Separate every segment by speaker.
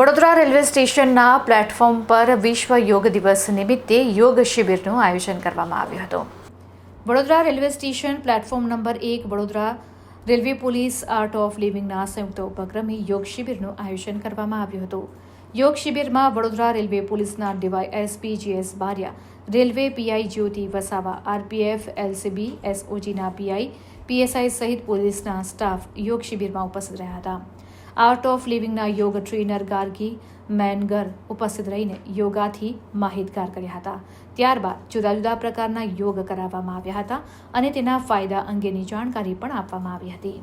Speaker 1: Vadodara railway સ્ટેશનના platform પર વિશ્વ યોગ દિવસ નિમિત્તે યોગ શિબિરનું આયોજન કરવામાં આવ્યું હતું. Vadodara railway station platform number એક, Vadodara railway police art of લિવિંગના સંયુક્ત ઉપક્રમે યોગ શિબિરનું આયોજન કરવામાં આવ્યું હતું. યોગ શિબિરમાં વડોદરા રેલવે પોલીસના DY SP GS Bariya, railway PI Jyoti Vasava, RPF, LCB, એસઓજીના PI, PSI સહિત પોલીસના સ્ટાફ યોગ શિબિરમાં ઉપસ્થિત રહ્યા હતા. આર્ટ ઓફ લિવિંગના યોગ ટ્રેનર ગાર્ગી મેનગર ઉપસ્થિત રહીને યોગાથી માહિતગાર કર્યા હતા. ત્યારબાદ જુદા જુદા પ્રકારના યોગ કરાવવામાં આવ્યા હતા અને તેના ફાયદા અંગેની જાણકારી પણ આપવામાં આવી હતી.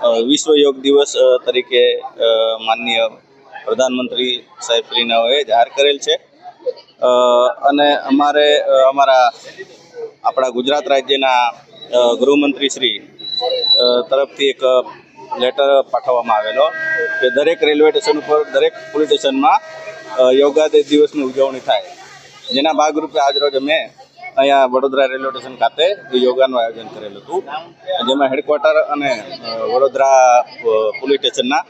Speaker 2: વિશ્વ યોગ દિવસ તરીકે માનનીય પ્રધાનમંત્રી સાહેબ શ્રીનાઓએ જાહેર કરેલ છે. અને અમારે અમારા આપણા ગુજરાત રાજ્યના ગૃહમંત્રી શ્રી તરફથી એક લેટર પાઠવવામાં આવેલો કે દરેક રેલવે સ્ટેશન ઉપર, દરેક પોલીસ સ્ટેશનમાં યોગા દિવસની ઉજવણી થાય. જેના ભાગરૂપે આજરોજ અમે અહીંયા વડોદરા રેલવે સ્ટેશન ખાતે યોગાનું આયોજન કરેલું હતું. જેમાં હેડક્વાર્ટર અને વડોદરા પોલીસ સ્ટેશનના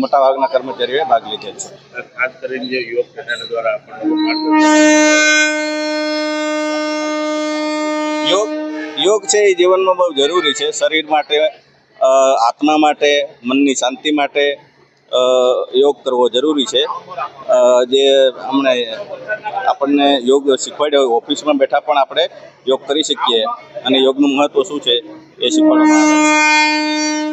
Speaker 2: મોટા મોટાભાગના કર્મચારીઓએ ભાગ લીધેલ છે.
Speaker 3: ખાસ કરીને જે યોગ દ્વારા
Speaker 2: યોગ યોગ છે એ જીવનમાં બહુ જરૂરી છે. શરીર માટે આત્મા માટે મનની શાંતિ માટે યોગ કરવો જરૂરી છે. જે હમણે આપણને યોગ શીખવાડ્યો હોય ઓફિસમાં બેઠા પણ આપણે યોગ કરી શકીએ. અને યોગનું મહત્ત્વ શું છે એ શીખવાડવામાં આવે.